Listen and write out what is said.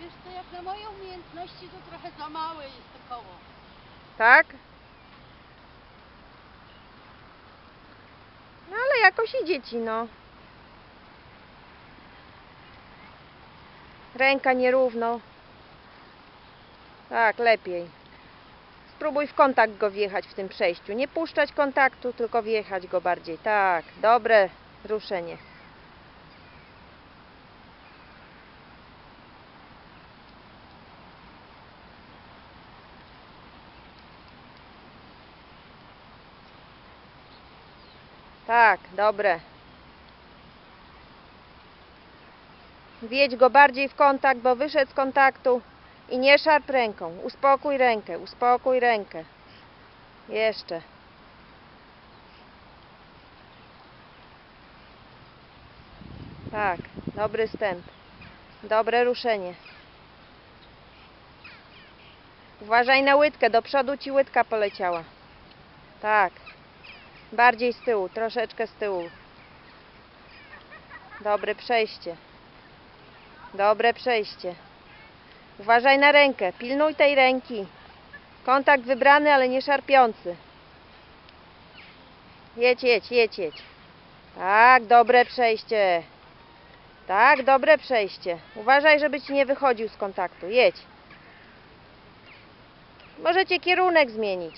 Wiesz co, jak na moje umiejętności to trochę za małe jest to koło. Tak? No ale jakoś idzie ci, no. Ręka nierówno. Tak, lepiej. Spróbuj w kontakt go wjechać w tym przejściu. Nie puszczać kontaktu, tylko wjechać go bardziej. Tak, dobre ruszenie. Tak, dobre. Wjedź go bardziej w kontakt, bo wyszedł z kontaktu i nie szarp ręką. Uspokój rękę, uspokój rękę. Jeszcze. Tak, dobry stęp. Dobre ruszenie. Uważaj na łydkę, do przodu ci łydka poleciała. Tak. Bardziej z tyłu, troszeczkę z tyłu. Dobre przejście. Dobre przejście. Uważaj na rękę, pilnuj tej ręki. Kontakt wybrany, ale nie szarpiący. Jedź, jedź, jedź, jedź. Tak, dobre przejście. Tak, dobre przejście. Uważaj, żeby ci nie wychodził z kontaktu. Jedź. Możecie kierunek zmienić.